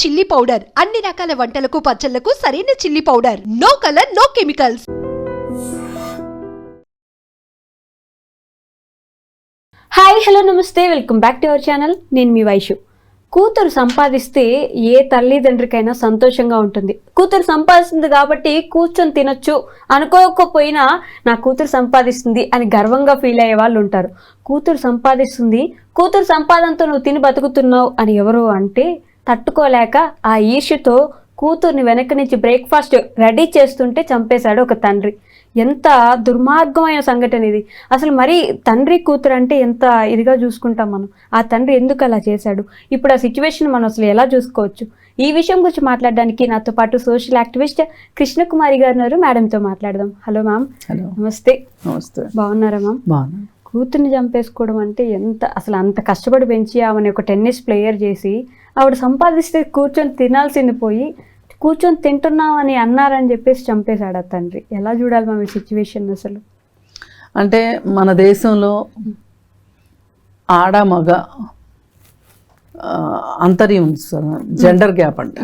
Chilli powder. అన్ని రకాల వంటలకు పచ్చళ్ళకు సరైన chilli powder. No colour no chemicals. Hi hello నమస్తే. Welcome back to our channel. నేను మీ వైషు. కూతురు సంపాదిస్తే ఏ తల్లిదండ్రికైనా సంతోషంగా ఉంటుంది. కూతురు సంపాదిస్తుంది కాబట్టి కూర్చొని తినొచ్చు. అనుకోకపోయినా నా కూతురు సంపాదిస్తుంది అని గర్వంగా ఫీల్ అయ్యే వాళ్ళు ఉంటారు. కూతురు సంపాదిస్తుంది. కూతురు సంపాదనతో నువ్వు తిని బతుకుతున్నావు అని ఎవరు అంటే తట్టుకోలేక ఆ ఈర్ష్యతో కూతుర్ని వెనక నుంచి బ్రేక్ఫాస్ట్ రెడీ చేస్తుంటే చంపేశాడు ఒక తండ్రి. ఎంత దుర్మార్గమైన సంఘటన ఇది. అసలు మరి తండ్రి కూతురు అంటే ఎంత ఇదిగా చూసుకుంటాం మనం. ఆ తండ్రి ఎందుకు అలా చేశాడు? ఇప్పుడు ఆ సిచ్యువేషన్ మనం అసలు ఎలా చూసుకోవచ్చు? ఈ విషయం గురించి మాట్లాడడానికి నాతో పాటు సోషల్ యాక్టివిస్ట్ కృష్ణకుమారి గారు ఉన్నారు. మేడంతో మాట్లాడదాం. హలో మ్యామ్ హలో నమస్తే. నమస్తే. బాగున్నారా మ్యామ్ బాగున్నాను. కూతుర్ని చంపేసుకోవడం అంటే ఎంత అసలు అంత కష్టపడి పెంచి ఆమెను ఒక టెన్నిస్ ప్లేయర్ చేసి ఆవిడ సంపాదిస్తే కూర్చొని తినాల్సింది పోయి కూర్చొని తింటున్నాం అని అన్నారని చెప్పేసి చంపేశాడు ఆ తండ్రి. ఎలా చూడాలి మేము సిచ్యువేషన్ అసలు? అంటే మన దేశంలో ఆడ మగ అంతర్యం ఉంది సార్ జెండర్ గ్యాప్ అంట.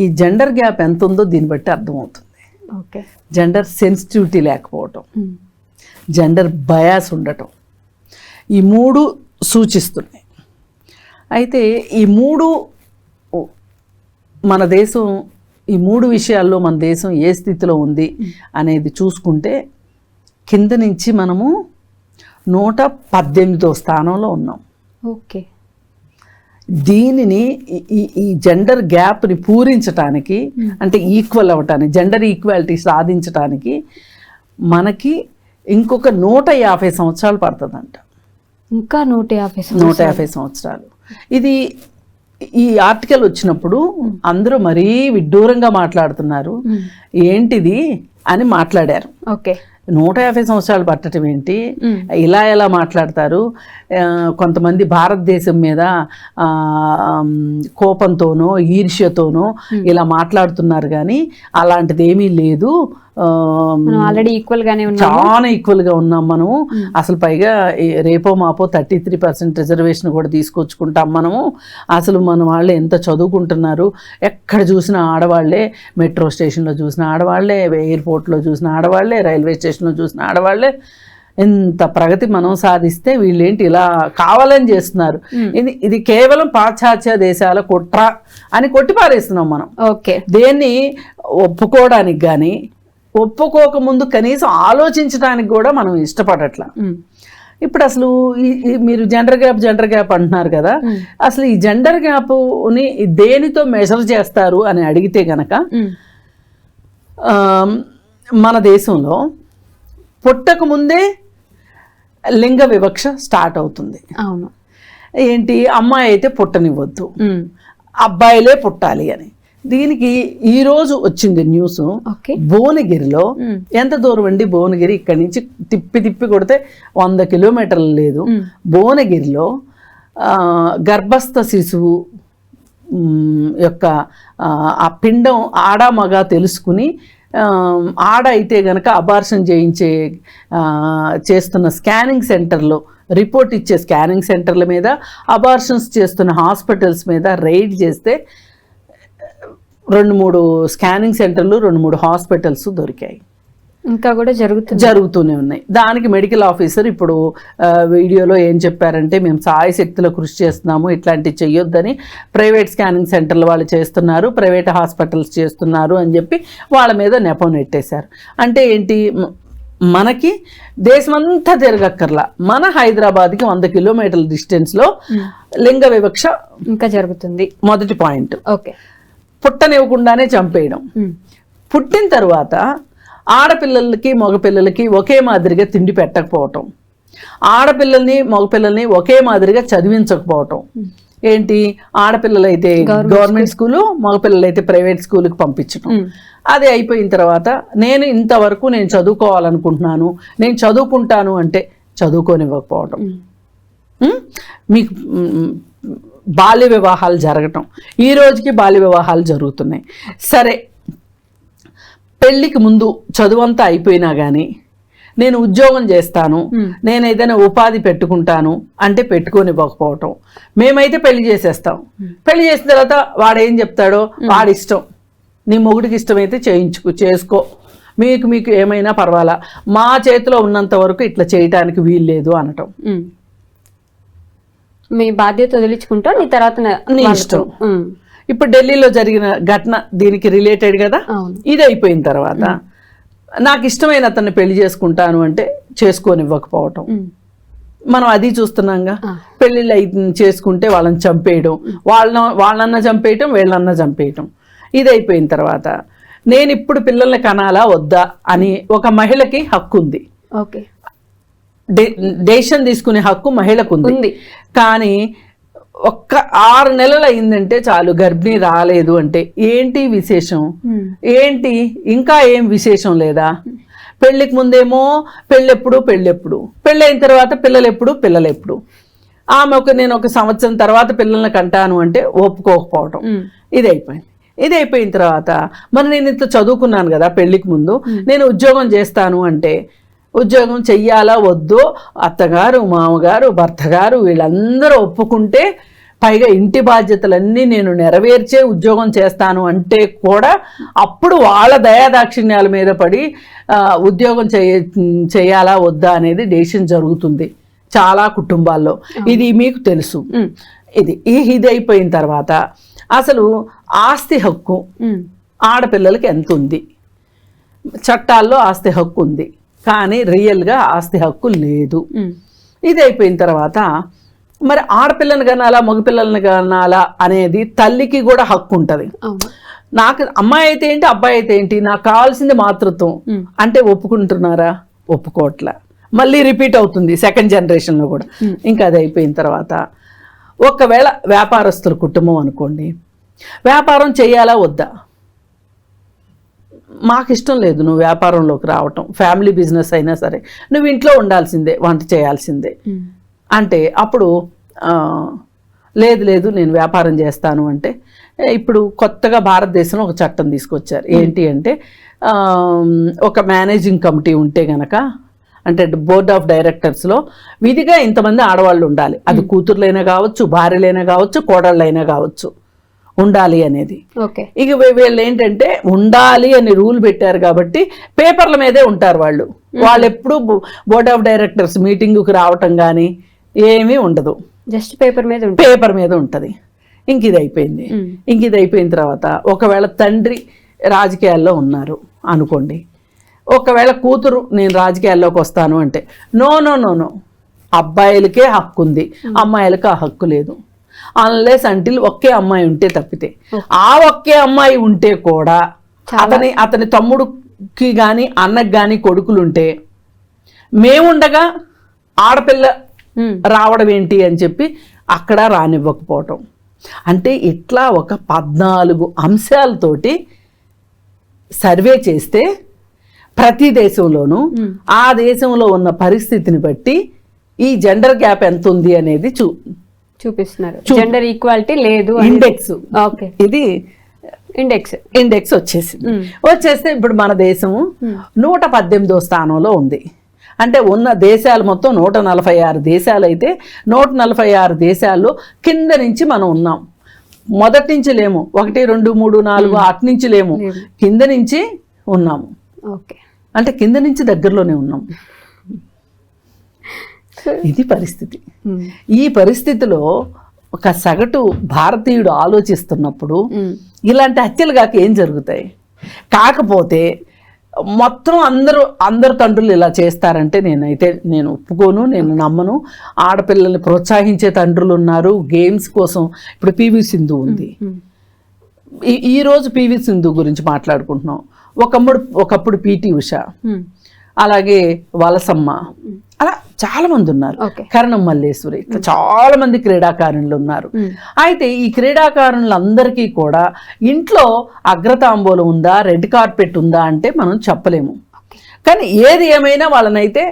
ఈ జెండర్ గ్యాప్ ఎంత ఉందో దీన్ని బట్టి అర్థమవుతుంది. ఓకే. జెండర్ సెన్సిటివిటీ లేకపోవటం జెండర్ బయాస్ ఉండటం ఈ మూడు సూచిస్తున్నాయి. అయితే ఈ మూడు మన దేశం ఈ మూడు విషయాల్లో మన దేశం ఏ స్థితిలో ఉంది అనేది చూసుకుంటే కింద నుంచి మనము నూట పద్దెనిమిదో స్థానంలో ఉన్నాం. ఓకే. దీనిని ఈ- జెండర్ గ్యాప్ని పూరించటానికి అంటే ఈక్వల్ అవ్వటానికి జెండర్ ఈక్వాలిటీ సాధించటానికి మనకి ఇంకొక నూట యాభై సంవత్సరాలు పడుతుందంట. ఇంకా నూట యాభై నూట. యాభై సంవత్సరాలు. ఇది ఈ ఆర్టికల్ వచ్చినప్పుడు అందరూ మరీ విడ్డూరంగా మాట్లాడుతున్నారు. ఏంటిది అని మాట్లాడారు. ఓకే. నూట యాభై సంవత్సరాలు పట్టడం ఏంటి. ఇలా ఎలా మాట్లాడతారు? కొంతమంది భారతదేశం మీద కోపంతోనో ఈర్ష్యతోనో ఇలా మాట్లాడుతున్నారు కానీ అలాంటిది ఏమీ లేదు. ఆల్రెడీ ఈక్వల్ గానే ఉన్నాం చాలా ఈక్వల్గా ఉన్నాం మనము. అసలు పైగా రేపో మాపో థర్టీ త్రీ పర్సెంట్ రిజర్వేషన్ కూడా తీసుకొచ్చుకుంటాం మనము. అసలు మన వాళ్ళు ఎంత చదువుకుంటున్నారు? ఎక్కడ చూసినా ఆడవాళ్ళే మెట్రో స్టేషన్లో చూసిన ఆడవాళ్ళే ఎయిర్పోర్ట్లో చూసిన ఆడవాళ్ళే రైల్వే స్టేషన్లో చూసిన ఆడవాళ్ళే ఎంత ప్రగతి మనం సాధిస్తే వీళ్ళేంటి ఇలా కావాలని చేస్తున్నారు? ఇది ఇది కేవలం పాశ్చాత్య దేశాల కుట్ర అని కొట్టిపారేస్తున్నాం మనం. ఓకే. దేన్ని ఒప్పుకోవడానికి కానీ ఒప్పుకోకముందు కనీసం ఆలోచించడానికి కూడా మనం ఇష్టపడట్లా. ఇప్పుడు అసలు మీరు జెండర్ గ్యాప్ జెండర్ గ్యాప్ అంటున్నారు కదా అసలు ఈ జెండర్ గ్యాప్ని దేనితో మెజర్ చేస్తారు అని అడిగితే. ఆమ్, మన దేశంలో పుట్టక ముందే లింగ వివక్ష స్టార్ట్ అవుతుంది. అవును. ఏంటి? అమ్మాయి అయితే పుట్టనివ్వద్దు. అబ్బాయిలే పుట్టాలి అని. దీనికి ఈ రోజు వచ్చింది న్యూస్ ఓకే భువనగిరిలో. ఎంత దూరం అండి భువనగిరి ఇక్కడి నుంచి తిప్పి తిప్పి కొడితే వంద కిలోమీటర్లు లేదు. భువనగిరిలో గర్భస్థ శిశువు యొక్క ఆ, పిండం ఆడ మగ తెలుసుకుని ఆడ అయితే గనక అబార్షన్ చేయించే చేస్తున్న స్కానింగ్ సెంటర్లో రిపోర్ట్ ఇచ్చే స్కానింగ్ సెంటర్ల మీద అబార్షన్స్ చేస్తున్న హాస్పిటల్స్ మీద రైడ్ చేస్తే రెండు మూడు స్కానింగ్ సెంటర్లు రెండు మూడు హాస్పిటల్స్ దొరికాయి. ఇంకా కూడా జరుగుతుంది జరుగుతూనే ఉన్నాయి. దానికి మెడికల్ ఆఫీసర్ ఇప్పుడు వీడియోలో ఏం చెప్పారంటే మేము సాయశక్తిలో కృషి చేస్తున్నాము ఇట్లాంటివి చెయ్యొద్దని ప్రైవేట్ స్కానింగ్ సెంటర్లు వాళ్ళు చేస్తున్నారు ప్రైవేట్ హాస్పిటల్స్ చేస్తున్నారు అని చెప్పి వాళ్ళ మీద నెపం నెట్టేశారు. అంటే ఏంటి? మనకి దేశమంతా తిరగక్కర్లా. మన హైదరాబాద్కి వంద కిలోమీటర్ల డిస్టెన్స్లో లింగ వివక్ష ఇంకా జరుగుతుంది. మొదటి పాయింట్. ఓకే. పుట్టనివ్వకుండానే చంపేయడం. పుట్టిన తర్వాత ఆడపిల్లలకి మగపిల్లలకి ఒకే మాదిరిగా తిండి పెట్టకపోవటం. ఆడపిల్లల్ని మగపిల్లల్ని ఒకే మాదిరిగా చదివించకపోవటం. ఏంటి? ఆడపిల్లలైతే గవర్నమెంట్ స్కూలు. మగపిల్లలైతే ప్రైవేట్ స్కూల్కి పంపించడం అది అయిపోయిన తర్వాత నేను ఇంతవరకు నేను చదువుకోవాలనుకుంటున్నాను నేను చదువుకుంటాను అంటే చదువుకోనివ్వకపోవటం? మీకు బాల్య వివాహాలు జరగటం. ఈ రోజుకి బాల్య వివాహాలు జరుగుతున్నాయి. సరే పెళ్ళికి ముందు చదువంతా అయిపోయినా కానీ నేను ఉద్యోగం చేస్తాను నేను ఏదైనా ఉపాధి పెట్టుకుంటాను అంటే పెట్టుకోనివ్వకపోవటం. మేమైతే పెళ్ళి చేసేస్తాం. పెళ్ళి చేసిన తర్వాత వాడు ఏం చెప్తాడో? వాడి ఇష్టం నీ మొగుడికి ఇష్టమైతే చేయించుకో చేసుకో. మీకు మీకు ఏమైనా పర్వాలా? మా చేతిలో ఉన్నంత వరకు ఇట్లా చేయటానికి వీలు లేదు అనటం. మీ బాధ్యత వదిలించుకుంటా నీ తర్వాత నా- ఇష్టం. ఇప్పుడు ఢిల్లీలో జరిగిన ఘటన దీనికి రిలేటెడ్ కదా? ఇది అయిపోయిన తర్వాత నాకు ఇష్టమైన అతన్ని పెళ్ళి చేసుకుంటాను అంటే చేసుకోనివ్వకపోవటం. మనం అది చూస్తున్నాంగా. పెళ్ళిళ్ళు అయి చేసుకుంటే వాళ్ళని చంపేయడం. వాళ్ళ వాళ్ళన్న చంపేయటం వీళ్ళన్న చంపేయటం. ఇది అయిపోయిన తర్వాత నేను ఇప్పుడు పిల్లల్ని కనాలా వద్దా అని ఒక మహిళకి హక్కు ఉంది ఓకే. డెసిషన్ తీసుకునే హక్కు మహిళకు ఉంది. కానీ ఒక్క ఆరు నెలలు అయిందంటే చాలు గర్భిణీ రాలేదు అంటే ఏంటి విశేషం. ఏంటి? ఇంకా ఏం విశేషం లేదా? పెళ్ళికి ముందేమో పెళ్ళెప్పుడు పెళ్ళెప్పుడు. పెళ్ళైన తర్వాత పిల్లలెప్పుడు పిల్లలెప్పుడు. ఆమె ఒక నేను ఒక సంవత్సరం తర్వాత పిల్లల్ని కంటాను అంటే ఒప్పుకోకపోవటం. ఇది అయిపోయింది. ఇది అయిపోయిన తర్వాత మరి నేను ఇంత చదువుకున్నాను కదా పెళ్ళికి ముందు నేను ఉద్యోగం చేస్తాను అంటే ఉద్యోగం చెయ్యాలా వద్దో? అత్తగారు మామగారు భర్త గారు వీళ్ళందరూ ఒప్పుకుంటే పైగా ఇంటి బాధ్యతలన్నీ నేను నెరవేర్చే ఉద్యోగం చేస్తాను అంటే కూడా అప్పుడు వాళ్ళ దయాదాక్షిణ్యాల మీద పడి ఉద్యోగం చేయ చేయాలా వద్దా అనేది డెసిషన్ జరుగుతుంది చాలా కుటుంబాల్లో. ఇది మీకు తెలుసు. ఇది ఈ ఇది అయిపోయిన తర్వాత అసలు ఆస్తి హక్కు. ఆడపిల్లలకి ఎంత ఉంది? చట్టాల్లో ఆస్తి హక్కు ఉంది. కానీ రియల్గా ఆస్తి హక్కు లేదు. ఇది అయిపోయిన తర్వాత మరి ఆడపిల్లని కనాలా మగపిల్లల్ని కనాలా అనేది తల్లికి కూడా హక్కు ఉంటుంది. నాకు అమ్మాయి అయితే ఏంటి అబ్బాయి అయితే ఏంటి నాకు కావాల్సింది మాతృత్వం. అంటే ఒప్పుకుంటున్నారా? ఒప్పుకోవట్లా. మళ్ళీ రిపీట్ అవుతుంది సెకండ్ జనరేషన్లో కూడా. ఇంకా అది అయిపోయిన తర్వాత ఒకవేళ వ్యాపారస్తుల కుటుంబం అనుకోండి. వ్యాపారం చేయాలా వద్దా? మాకు ఇష్టం లేదు నువ్వు వ్యాపారంలోకి రావటం ఫ్యామిలీ బిజినెస్ అయినా సరే. నువ్వు ఇంట్లో ఉండాల్సిందే వంట చేయాల్సిందే. అంటే అప్పుడు లేదు లేదు నేను వ్యాపారం చేస్తాను అంటే ఇప్పుడు కొత్తగా భారతదేశంలో ఒక చట్టం తీసుకొచ్చారు. ఏంటి అంటే ఒక మేనేజింగ్ కమిటీ ఉంటే గనక అంటే బోర్డ్ ఆఫ్ డైరెక్టర్స్లో విధిగా ఇంతమంది ఆడవాళ్ళు ఉండాలి. అది కూతుర్లైనా కావచ్చు భార్యలైనా కావచ్చు కోడళ్ళైనా కావచ్చు. ఉండాలి అనేది. ఓకే. ఇక వీళ్ళు ఏంటంటే ఉండాలి అని రూల్ పెట్టారు కాబట్టి పేపర్ల మీదే ఉంటారు వాళ్ళు. వాళ్ళు ఎప్పుడు బోర్డ్ ఆఫ్ డైరెక్టర్స్ మీటింగుకి రావటం కానీ ఏమీ ఉండదు. జస్ట్ పేపర్ మీద పేపర్ మీద ఉంటుంది. ఇంక ఇది అయిపోయింది. ఇంక ఇది అయిపోయిన తర్వాత ఒకవేళ తండ్రి రాజకీయాల్లో ఉన్నారు అనుకోండి. ఒకవేళ కూతురు నేను రాజకీయాల్లోకి వస్తాను అంటే నో నో నో నో. అబ్బాయిలకే హక్కు ఉంది అమ్మాయిలకు ఆ హక్కు లేదు. అన్లెస్ అంటిల్ ఒకే అమ్మాయి ఉంటే తప్పితే. ఆ ఒకే అమ్మాయి ఉంటే కూడా అతని అతని తమ్ముడికి కానీ అన్నకి కానీ కొడుకులుంటే మేముండగా ఆడపిల్ల. రావడం ఏంటి అని చెప్పి అక్కడ రానివ్వకపోవటం. అంటే ఇట్లా ఒక పద్నాలుగు అంశాలతోటి సర్వే చేస్తే ప్రతి దేశంలోనూ ఆ దేశంలో ఉన్న పరిస్థితిని బట్టి ఈ జెండర్ గ్యాప్ ఎంత ఉంది అనేది చూ చూపిస్తున్నారు. జెండర్ ఈక్వాలిటీ లేదు. ఇండెక్స్ ఓకే ఇది ఇండెక్స్ ఇండెక్స్ వచ్చేసింది. వచ్చేస్తే ఇప్పుడు మన దేశము నూట పద్దెనిమిదో స్థానంలో ఉంది. అంటే ఉన్న దేశాలు మొత్తం నూట నలభై ఆరు దేశాలు అయితే నూట నలభై ఆరు దేశాల్లో కింద నుంచి మనం ఉన్నాం. మొదటి నుంచి లేము. ఒకటి రెండు మూడు నాలుగు అటు నుంచి లేము. కింద నుంచి ఉన్నాము. ఓకే అంటే కింద నుంచి దగ్గరలోనే ఉన్నాం. ఇది పరిస్థితి. ఈ పరిస్థితిలో ఒక సగటు భారతీయుడు ఆలోచిస్తున్నప్పుడు ఇలాంటి హత్యలు కాక ఏం జరుగుతాయి? కాకపోతే మొత్తం అందరూ అందరు తండ్రులు ఇలా చేస్తారంటే నేనైతే నేను ఒప్పుకోను నేను నమ్మను. ఆడపిల్లల్ని ప్రోత్సహించే తండ్రులు ఉన్నారు గేమ్స్ కోసం. ఇప్పుడు పివి సింధు ఉంది. ఈ ఈ రోజు పివి సింధు గురించి మాట్లాడుకుంటున్నాం. ఒకప్పుడు ఒకప్పుడు పిటి ఉష. అలాగే వలసమ్మ. అలా చాలా మంది ఉన్నారు కరణం మల్లేశ్వరి ఇట్లా చాలా మంది క్రీడాకారులు ఉన్నారు. అయితే ఈ క్రీడాకారులందరికీ కూడా ఇంట్లో అగ్రతాంబూలం ఉందా రెడ్ కార్పెట్ ఉందా అంటే మనం చెప్పలేము. కానీ ఏది ఏమైనా వాళ్ళనైతే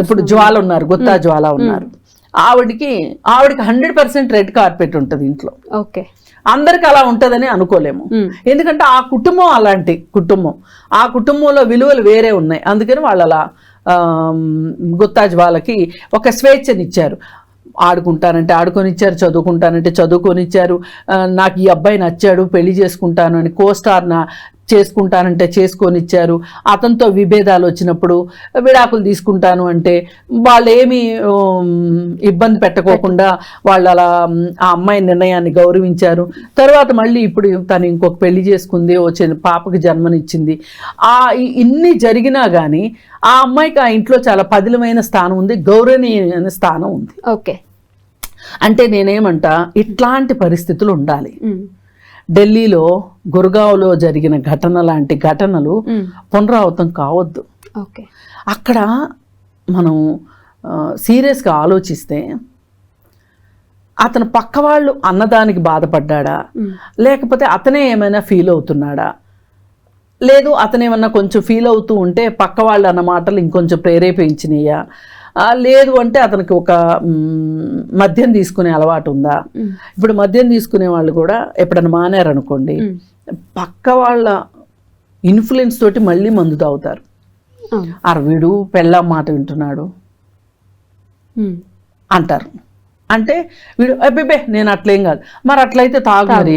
ఇప్పుడు జ్వాల ఉన్నారు గుత్తా జ్వాల ఉన్నారు. ఆవిడికి ఆవిడకి హండ్రెడ్ పర్సెంట్ రెడ్ కార్పెట్ ఉంటుంది ఇంట్లో. ఓకే. అందరికి అలా ఉంటుందని అనుకోలేము. ఎందుకంటే ఆ కుటుంబం అలాంటి కుటుంబం. ఆ కుటుంబంలో విలువలు వేరే ఉన్నాయి. అందుకని వాళ్ళు అలా గుత్తాజ్ వాళ్ళకి ఒక స్వేచ్ఛనిచ్చారు. ఆడుకుంటానంటే ఆడుకొనిచ్చారు చదువుకుంటానంటే చదువుకొనిచ్చారు. నాకు ఈ అబ్బాయి నచ్చాడు పెళ్ళి చేసుకుంటాను అని కోస్టార్ నా చేసుకుంటానంటే చేసుకొనిచ్చారు. అతనితో విభేదాలు వచ్చినప్పుడు విడాకులు తీసుకుంటాను అంటే వాళ్ళు ఏమి ఇబ్బంది పెట్టకోకుండా వాళ్ళు అలా ఆ అమ్మాయి నిర్ణయాన్ని గౌరవించారు. తర్వాత మళ్ళీ ఇప్పుడు తను ఇంకొక పెళ్ళి చేసుకుంది వచ్చిన పాపకి జన్మనిచ్చింది. ఆ ఇన్ని జరిగినా కానీ ఆ అమ్మాయికి ఆ ఇంట్లో చాలా పదిలమైన స్థానం ఉంది గౌరవనీయమైన స్థానం ఉంది. ఓకే. అంటే నేనేమంటా ఇట్లాంటి పరిస్థితులు ఉండాలి. ఢిల్లీలో గుర్గావ్లో జరిగిన ఘటన లాంటి ఘటనలు. పునరావృతం కావద్దు. ఓకే. అక్కడ మనం సీరియస్గా ఆలోచిస్తే అతను పక్క వాళ్ళు అన్నదానికి బాధపడ్డాడా? ఉమ్. లేకపోతే అతనే ఏమైనా ఫీల్ అవుతున్నాడా? లేదు అతను ఏమన్నా కొంచెం ఫీల్ అవుతూ ఉంటే పక్క వాళ్ళు అన్న మాటలు ఇంకొంచెం ప్రేరేపించినయ్యా లేదు అంటే అతనికి ఒక మద్యం తీసుకునే అలవాటు ఉందా. ఇప్పుడు మద్యం తీసుకునే వాళ్ళు కూడా ఎప్పుడైనా మానారనుకోండి. పక్క వాళ్ళ ఇన్ఫ్లుయెన్స్ తోటి మళ్ళీ మందు తాగుతారు అవును. అరే వీడు పెళ్ళ మాట వింటున్నాడు. అంటారు అంటే వీడు అబ్బే నేను అట్లేం కాదు మరి అట్లయితే తాగు మరి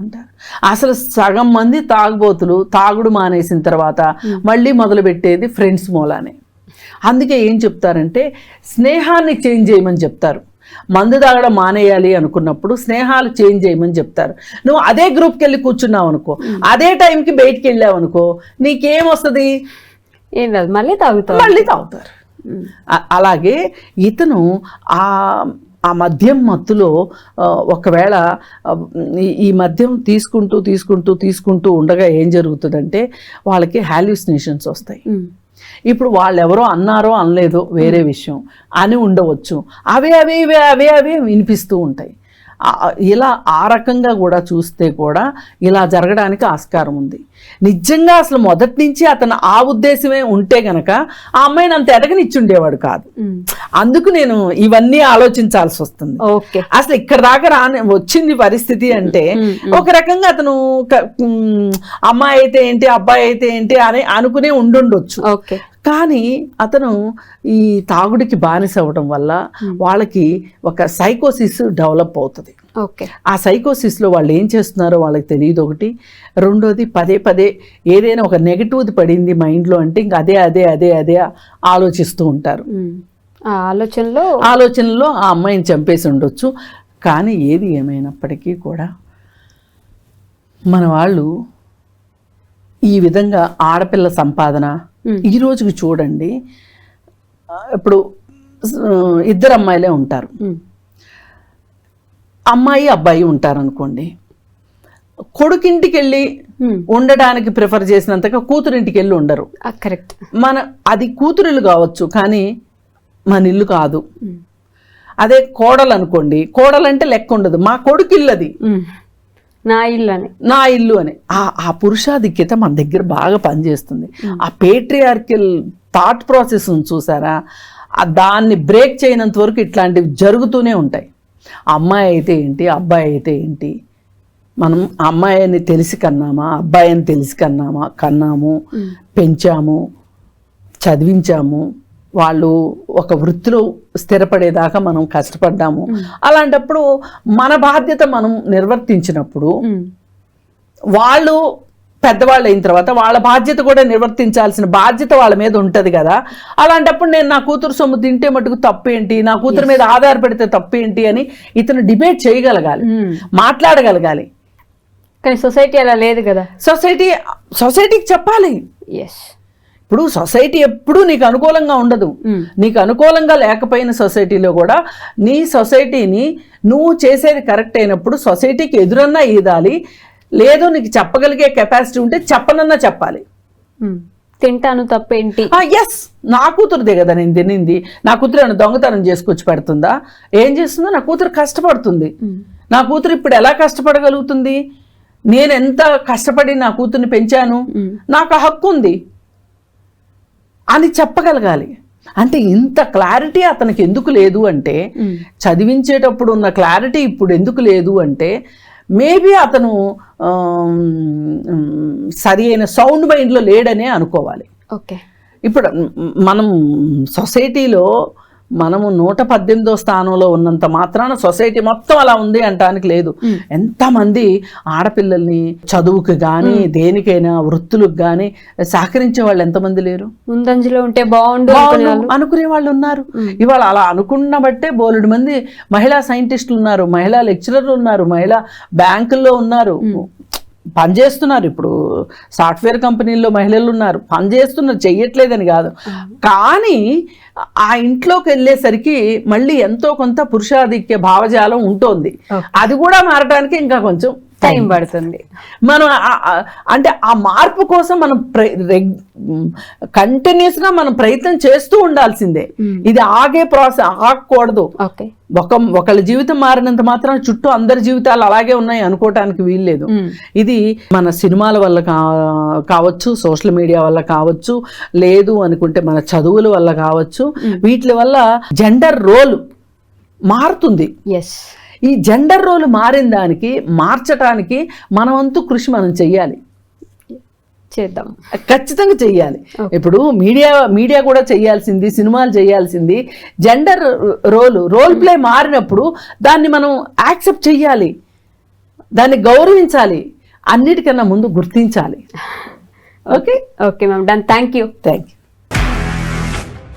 అంటారు అసలు సగం మంది తాగుబోతులు తాగుడు మానేసిన తర్వాత మళ్ళీ మొదలు పెట్టేది ఫ్రెండ్స్ మూలానే అందుకే ఏం చెప్తారంటే స్నేహాన్ని చేంజ్ చేయమని చెప్తారు. మందు తాగడం మానేయాలి అనుకున్నప్పుడు స్నేహాలు చేంజ్ చేయమని చెప్తారు. నువ్వు అదే గ్రూప్కి వెళ్ళి కూర్చున్నావు అనుకో అదే టైంకి బయటికి వెళ్ళావు అనుకో నీకేం వస్తుంది? ఏం రాదు మళ్ళీ తాగుతావు మళ్ళీ తాగుతారు. అలాగే ఇతను ఆ ఆ మద్యం మత్తులో ఒకవేళ ఈ- మద్యం తీసుకుంటూ తీసుకుంటూ తీసుకుంటూ ఉండగా ఏం జరుగుతుందంటే వాళ్ళకి హాల్యూసినేషన్స్ వస్తాయి. ఇప్పుడు వాళ్ళు ఎవరో అన్నారో అనలేదో వేరే విషయం అని ఉండవచ్చు. అవే అవే ఇవే అవే అవే వినిపిస్తూ ఉంటాయి. ఇలా ఆ రకంగా కూడా చూస్తే కూడా ఇలా జరగడానికి ఆస్కారం ఉంది. నిజంగా అసలు మొదటి నుంచి అతను ఆ ఉద్దేశమే ఉంటే గనక ఆ అమ్మాయిని అంత ఎదగనిచ్చుండేవాడు కాదు. అందుకు నేను ఇవన్నీ ఆలోచించాల్సి వస్తుంది. ఓకే. అసలు ఇక్కడ దాకా రాని వచ్చింది పరిస్థితి అంటే ఒక రకంగా అతను అమ్మాయి అయితే ఏంటి అబ్బాయి అయితే ఏంటి అని అనుకునే ఉండుండొచ్చు. ఓకే. కానీ అతను ఈ తాగుడికి బానిస అవ్వడం వల్ల వాళ్ళకి ఒక సైకోసిస్ డెవలప్ అవుతుంది. ఓకే. ఆ సైకోసిస్లో వాళ్ళు ఏం చేస్తున్నారో వాళ్ళకి తెలియదు ఒకటి. రెండోది పదే పదే ఏదైనా ఒక నెగిటివ్ది పడింది మైండ్లో అంటే ఇంక అదే అదే అదే అదే ఆలోచిస్తూ ఉంటారు. ఆ ఆలోచనలో ఆలోచనలో ఆ అమ్మాయిని చంపేసి ఉండొచ్చు. కానీ ఏది ఏమైనప్పటికీ కూడా మన వాళ్ళు ఈ విధంగా ఆడపిల్ల సంపాదన. ఈ రోజుకి చూడండి. ఇప్పుడు ఇద్దరు అమ్మాయిలే ఉంటారు. అమ్మాయి అబ్బాయి ఉంటారనుకోండి. కొడుకింటికి వెళ్ళి. ఉండడానికి ప్రిఫర్ చేసినంతగా కూతురింటికి వెళ్ళి ఉండరు కరెక్ట్. మన అది కూతురిల్లు కావచ్చు కానీ మన ఇల్లు కాదు. అదే కోడలు అనుకోండి కోడలు అంటే లెక్క ఉండదు. మా కొడుకు ఇల్లు అది. నా ఇల్లు అని. నా ఇల్లు అని. ఆ ఆ పురుషాధిక్యత మన దగ్గర బాగా పనిచేస్తుంది. ఆ పేట్రియార్కిల్ థాట్ ప్రాసెస్ చూసారా? ఆ దాన్ని బ్రేక్ చేయనంత వరకు ఇట్లాంటివి జరుగుతూనే ఉంటాయి. అమ్మాయి అయితే ఏంటి అబ్బాయి అయితే ఏంటి? మనం అమ్మాయి అని తెలిసి కన్నామా అబ్బాయి అని తెలిసి కన్నామా? కన్నాము పెంచాము చదివించాము వాళ్ళు ఒక వృత్తిలో స్థిరపడేదాకా మనం కష్టపడ్డాము. అలాంటప్పుడు మన బాధ్యత మనం నిర్వర్తించినప్పుడు. వాళ్ళు పెద్దవాళ్ళు అయిన తర్వాత వాళ్ళ బాధ్యత కూడా నిర్వర్తించాల్సిన బాధ్యత వాళ్ళ మీద ఉంటది కదా. అలాంటప్పుడు నేను నా కూతురు సొమ్ము తింటే మటుకు తప్పేంటి? నా కూతురు మీద ఆధారపడితే తప్పేంటి అని ఇతను డిబేట్ చేయగలగాలి. మాట్లాడగలగాలి. కానీ సొసైటీ అలా లేదు కదా. సొసైటీ సొసైటీకి చెప్పాలి. ఎస్ ఇప్పుడు సొసైటీ ఎప్పుడూ నీకు అనుకూలంగా ఉండదు. నీకు అనుకూలంగా లేకపోయిన సొసైటీలో కూడా నీ సొసైటీని నువ్వు చేసేది కరెక్ట్ అయినప్పుడు సొసైటీకి ఎదురన్నా ఈదాలి. లేదు నీకు చెప్పగలిగే కెపాసిటీ ఉంటే చెప్పనన్నా చెప్పాలి. తింటాను తప్పేంటి? ఎస్ నా కూతురుదే కదా నేను తినింది. నా కూతురు ఏమైనా దొంగతనం చేసుకొచ్చి పెడుతుందా? ఏం చేస్తుందో? నా కూతురు కష్టపడుతుంది. నా కూతురు ఇప్పుడు ఎలా కష్టపడగలుగుతుంది? నేను ఎంత కష్టపడి నా కూతుర్ని పెంచాను. నాకు ఆ హక్కు ఉంది. అని చెప్పగలగాలి. అంటే ఇంత క్లారిటీ అతనికి ఎందుకు లేదు అంటే. చదివించేటప్పుడు ఉన్న క్లారిటీ ఇప్పుడు ఎందుకు లేదు అంటే మేబీ అతను సరి అయిన సౌండ్ మైండ్లో లేడనే అనుకోవాలి. ఓకే. ఇప్పుడు మనం సొసైటీలో మనము నూట పద్దెనిమిదో స్థానంలో ఉన్నంత మాత్రాన సొసైటీ మొత్తం అలా ఉంది అంటానికి లేదు. ఎంతమంది ఆడపిల్లల్ని చదువుకి కానీ దేనికైనా వృత్తులకు కానీ సహకరించే వాళ్ళు ఎంతమంది లేరు? ముందంజలో ఉంటే బాగుండు అనుకునే వాళ్ళు. వాళ్ళు. అనుకునే వాళ్ళు ఉన్నారు. ఇవాళ అలా అనుకున్న బట్టే బోలెడు మంది మహిళా సైంటిస్టులు ఉన్నారు మహిళా లెక్చరర్లు ఉన్నారు మహిళా బ్యాంకుల్లో ఉన్నారు. పనిచేస్తున్నారు ఇప్పుడు. సాఫ్ట్వేర్ కంపెనీల్లో మహిళలు ఉన్నారు. పనిచేస్తున్నారు చెయ్యట్లేదని కాదు. కానీ ఆ ఇంట్లోకి వెళ్ళేసరికి మళ్ళీ ఎంతో కొంత పురుషాధిక్య భావజాలం ఉంటుంది. అది కూడా మారడానికి ఇంకా కొంచెం టైం పడుతుంది. మనం అంటే ఆ మార్పు కోసం మనం కంటిన్యూస్గా మనం ప్రయత్నం చేస్తూ ఉండాల్సిందే. ఇది ఆగే ప్రాసెస్ ఆగకూడదు. ఒక ఒకళ్ళ జీవితం మారినంత మాత్రం చుట్టూ అందరి జీవితాలు అలాగే ఉన్నాయి అనుకోవటానికి వీల్లేదు. ఇది మన సినిమాల వల్ల కావచ్చు సోషల్ మీడియా వల్ల కావచ్చు లేదు అనుకుంటే మన చదువుల వల్ల కావచ్చు. వీటి వల్ల జెండర్ రోల్ మారుతుంది. ఎస్ ఈ జెండర్ రోల్ మారిన దానికి మార్చటానికి మన వంతు కృషి మనం చెయ్యాలి. చేద్దాం. ఖచ్చితంగా చెయ్యాలి. ఇప్పుడు మీడియా మీడియా కూడా చేయాల్సింది సినిమాలు చేయాల్సింది జెండర్ రోల్ రోల్ ప్లే మారినప్పుడు దాన్ని మనం యాక్సెప్ట్ చెయ్యాలి. దాన్ని గౌరవించాలి. అన్నిటికన్నా ముందు గుర్తించాలి. Okay. Okay? Ma'am done thank you thank you